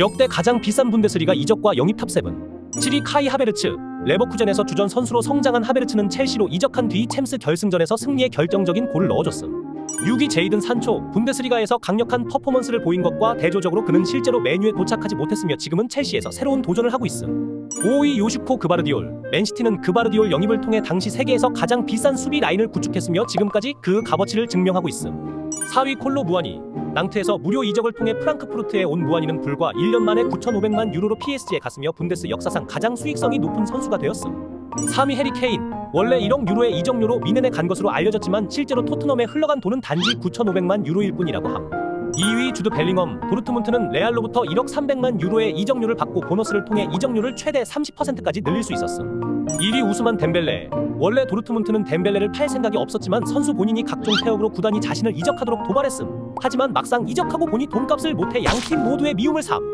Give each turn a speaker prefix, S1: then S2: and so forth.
S1: 역대 가장 비싼 분데스리가 이적과 영입 탑7 7위 카이 하베르츠. 레버쿠젠에서 주전 선수로 성장한 하베르츠는 첼시로 이적한 뒤 챔스 결승전에서 승리에 결정적인 골을 넣어줬음. 6위 제이든 산초. 분데스리가에서 강력한 퍼포먼스를 보인 것과 대조적으로 그는 실제로 메뉴에 도착하지 못했으며 지금은 첼시에서 새로운 도전을 하고 있음. 5위 요슈코 그바르디올. 맨시티는 그바르디올 영입을 통해 당시 세계에서 가장 비싼 수비 라인을 구축했으며 지금까지 그 값어치를 증명하고 있음. 4위 콜로 무아니 낭트에서 무료 이적을 통해 프랑크푸르트에 온 무아니는 불과 1년 만에 9,500만 유로로 PSG에 갔으며 분데스 역사상 가장 수익성이 높은 선수가 되었음. 3위 해리 케인. 원래 1억 유로의 이적료로 미넨에 간 것으로 알려졌지만 실제로 토트넘에 흘러간 돈은 단지 9,500만 유로일 뿐이라고 함 2위 주드 벨링엄 도르트문트는 레알로부터 1억 300만 유로의 이적료를 받고 보너스를 통해 이적료를 최대 30%까지 늘릴 수 있었음. 1위 우스만 덴벨레. 원래 도르트문트는 덴벨레를 팔 생각이 없었지만 선수 본인이 각종 태역으로 구단이 자신을 이적하도록 도발했음. 하지만 막상 이적하고 보니 돈값을 못해 양팀 모두의 미움을 삼